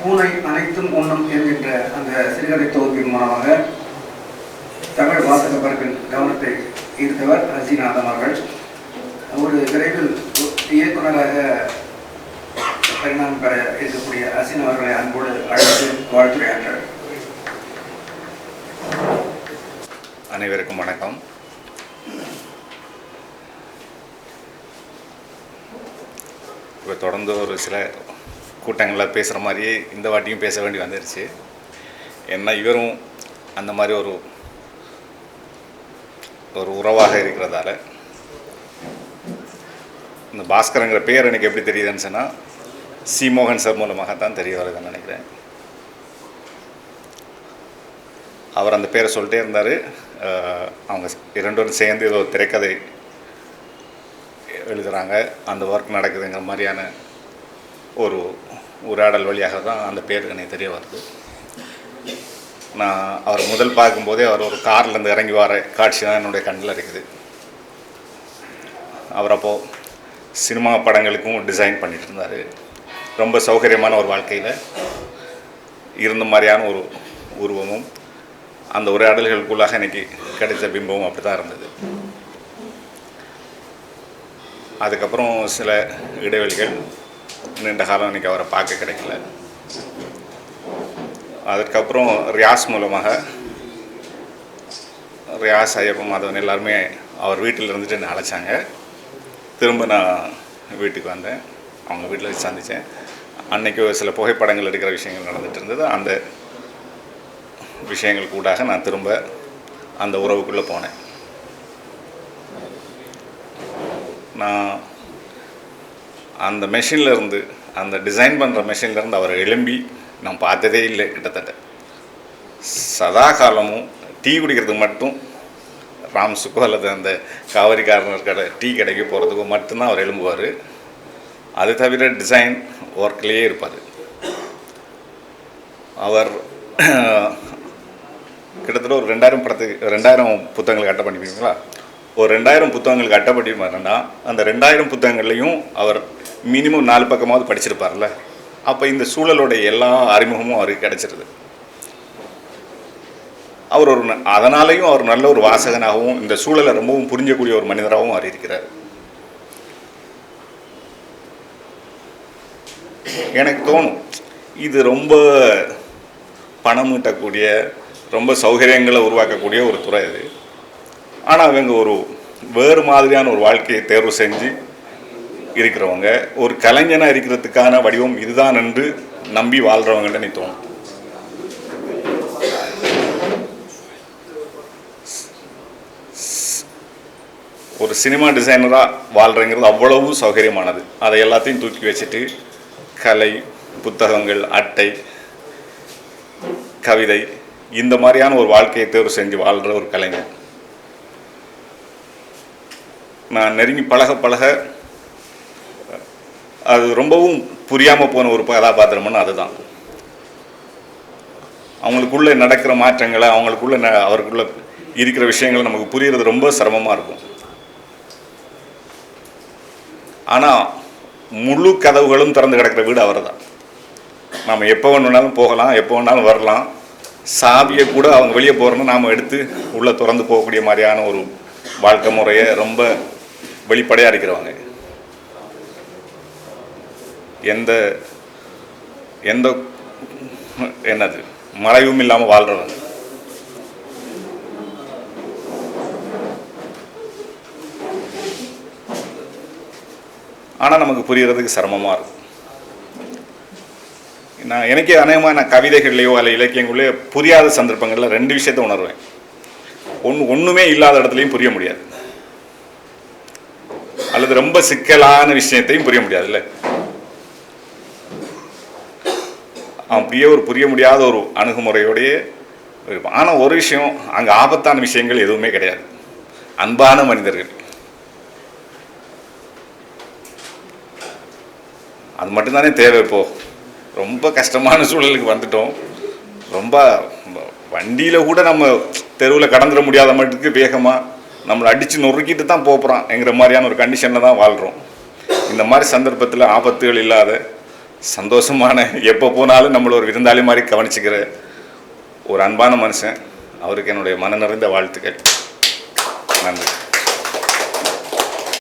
பூனை அனைத்தும் ஒன்றும் என்கின்ற அந்த சிறுகதை தொகுப்பின் மூலமாக தமிழ் வாசகப்பர்கள் கவனத்தை ஈர்த்தவர் ரஜிநாதன் அவர்கள். ஒரு விரைவில் இயக்குநராக பரிணாமம் பெற இருக்கக்கூடிய அசின் அவர்களை அன்போடு அழைத்து வாழ்த்துரையாற்றார் அனைவருக்கும் வணக்கம். இப்போ தொடர்ந்து ஒரு சில கூட்டங்களில் பேசுகிற மாதிரியே இந்த வாட்டியும் பேச வேண்டி வந்துருச்சு. ஏன்னா இவரும் அந்த மாதிரி ஒரு ஒரு உறவாக இருக்கிறதால. இந்த பாஸ்கரங்கிற பேர் எனக்கு எப்படி தெரியுதுன்னு சொன்னால் சி மோகன் சார் மூலமாக தான் தெரிய வருதுன்னு நினைக்கிறேன். அவர் அந்த பேரை சொல்லிட்டே இருந்தார். அவங்க இரண்டோரும் சேர்ந்து ஏதோ திரைக்கதை எழுதுகிறாங்க அந்த ஒர்க் நடக்குதுங்கிற மாதிரியான ஒரு உரையாடல் வழியாக தான் அந்த பேர் எனக்கு தெரிய வருது. நான் அவர் முதல் பார்க்கும்போதே அவர் ஒரு கார்லேருந்து இறங்கி வர காட்சி தான் என்னுடைய கண்ணில் இருக்குது. அவர் அப்போது சினிமா படங்களுக்கும் டிசைன் பண்ணிட்டு இருந்தார். ரொம்ப சௌகரியமான ஒரு வாழ்க்கையில் இருந்த மாதிரியான ஒரு உருவமும் அந்த உரையாடல்களுக்குள்ளாக எனக்கு கிடைத்த பிம்பமும் அப்படி தான் இருந்தது. அதுக்கப்புறம் சில இடைவெளிகள் நீண்ட காலம் இன்றைக்கி அவரை பார்க்க கிடைக்கல. அதுக்கப்புறம் ரியாஸ் மூலமாக ரியாஸ் ஐயப்ப மாதவன் எல்லாருமே அவர் வீட்டில் இருந்துட்டு என்னை அழைச்சாங்க. திரும்ப நான் வீட்டுக்கு வந்தேன். அவங்க வீட்டில் வச்சு சந்தித்தேன் அன்றைக்கி ஒரு சில புகைப்படங்கள் எடுக்கிற விஷயங்கள் நடந்துட்டு இருந்தது. அந்த விஷயங்கள் கூடாக நான் திரும்ப அந்த உறவுக்குள்ளே போனேன். நான் அந்த மெஷினில் இருந்து அந்த டிசைன் பண்ணுற மெஷின்லேருந்து அவர் எழும்பி நான் பார்த்ததே இல்லை கிட்டத்தட்ட. சதா காலமும் டீ குடிக்கிறதுக்கு மட்டும் ராம் சுக்கோ அல்லது அந்த காவிரிக்காரனர் கடை டீ கடைக்கு போகிறதுக்கு மட்டும்தான் அவர் எழும்புவார். அது தவிர டிசைன் ஒர்க்லேயே இருப்பார். அவர் கிட்டத்தட்ட ஒரு ரெண்டாயிரம் படத்துக்கு ரெண்டாயிரம் புத்தகங்களை அட்டை பண்ணிப்பீங்களா? ஒரு ரெண்டாயிரம் புத்தகங்களுக்கு கட்டப்பட்டிருப்பாருன்னா அந்த ரெண்டாயிரம் புத்தகங்கள்லையும் அவர் மினிமம் நாலு பக்கமாவது படிச்சிருப்பார்ல. அப்போ இந்த சூழலோட எல்லா அறிமுகமும் அவருக்கு கிடைச்சிருது. அவர் ஒரு ந- அதனாலேயும் அவர் நல்ல ஒரு வாசகனாகவும் இந்த சூழலை ரொம்பவும் புரிஞ்சக்கூடிய ஒரு மனிதராகவும் அவர் இருக்கிறார் எனக்கு தோணும் இது ரொம்ப பணம் ஈட்டக்கூடிய ரொம்ப சௌகரியங்களை உருவாக்கக்கூடிய ஒரு துறை அது. ஆனால் அவங்க ஒரு வேறு மாதிரியான ஒரு வாழ்க்கையை தேர்வு செஞ்சு இருக்கிறவங்க. ஒரு கலைஞனாக இருக்கிறதுக்கான வடிவம் இதுதான் என்று நம்பி வாழ்கிறவங்கள்ட்ட நீ தோணும். ஒரு சினிமா டிசைனராக வாழ்கிறங்கிறது அவ்வளவு சௌகரியமானது. அதை எல்லாத்தையும் தூக்கி வச்சுட்டு கலை புத்தகங்கள் அட்டை கவிதை இந்த மாதிரியான ஒரு வாழ்க்கையை தேர்வு செஞ்சு வாழ்கிற ஒரு கலைஞர் நான் நெருங்கி பழக பழக அது ரொம்பவும் புரியாமல் போன ஒரு கதாபாத்திரம்னு அதுதான். அவங்களுக்குள்ளே நடக்கிற மாற்றங்களை அவங்களுக்குள்ள ந- அவருக்குள்ள இருக்கிற விஷயங்களை நமக்கு புரியறது ரொம்ப சிரமமாக இருக்கும். ஆனால் முழு கதவுகளும் திறந்து கிடக்கிற வீடு அவர் தான் நாம் எப்போ வேணுனாலும் போகலாம் எப்போ வேணாலும் வரலாம். சாவியை கூட அவங்க வெளியே போகிறோன்னு நாம் எடுத்து உள்ளே திறந்து போகக்கூடிய மாதிரியான ஒரு வாழ்க்கை முறையை ரொம்ப வெளிப்படையாக இருக்கிறவங்க. எந்த எந்த என்னது மறைவும் இல்லாமல் வாழ்கிறவங்க ஆனால் நமக்கு புரியறதுக்கு சிரமமாக இருக்கும் நான் எனக்கே அநேகமாக நான் கவிதைகள்லையோ அல்ல இலக்கியங்களையோ புரியாத சந்தர்ப்பங்களில் ரெண்டு விஷயத்தை உணர்வேன். ஒன்று ஒன்றுமே இல்லாத இடத்துலையும் புரிய முடியாது. அல்லது ரொம்ப சிக்கலான விஷயத்தையும் புரிய முடியாதுல்ல? அப்படியே ஒரு புரிய முடியாத ஒரு அணுகுமுறையோடைய இருப்பான் ஆனால் ஒரு விஷயம் அங்கே ஆபத்தான விஷயங்கள் எதுவுமே கிடையாது. அன்பான மனிதர்கள். அது மட்டும்தானே தேவை இப்போ. ரொம்ப கஷ்டமான சூழலுக்கு வந்துட்டோம். ரொம்ப வண்டியில் கூட நம்ம தெருவில் கடந்துட முடியாத மட்டுக்கு வேகமாக நம்மளை அடித்து நொறுக்கிட்டு தான் போகிறான் என்கிற மாதிரியான ஒரு கண்டிஷனில் தான் வாழ்கிறோம் இந்த மாதிரி சந்தர்ப்பத்தில் ஆபத்துகள் இல்லாத சந்தோஷமான எப்போ போனாலும் நம்மளை ஒரு விருந்தாளி மாதிரி கவனிச்சுக்கிற ஒரு அன்பான மனுஷன் அவருக்கு என்னுடைய மன நிறைந்த வாழ்த்துக்கள். நன்றி.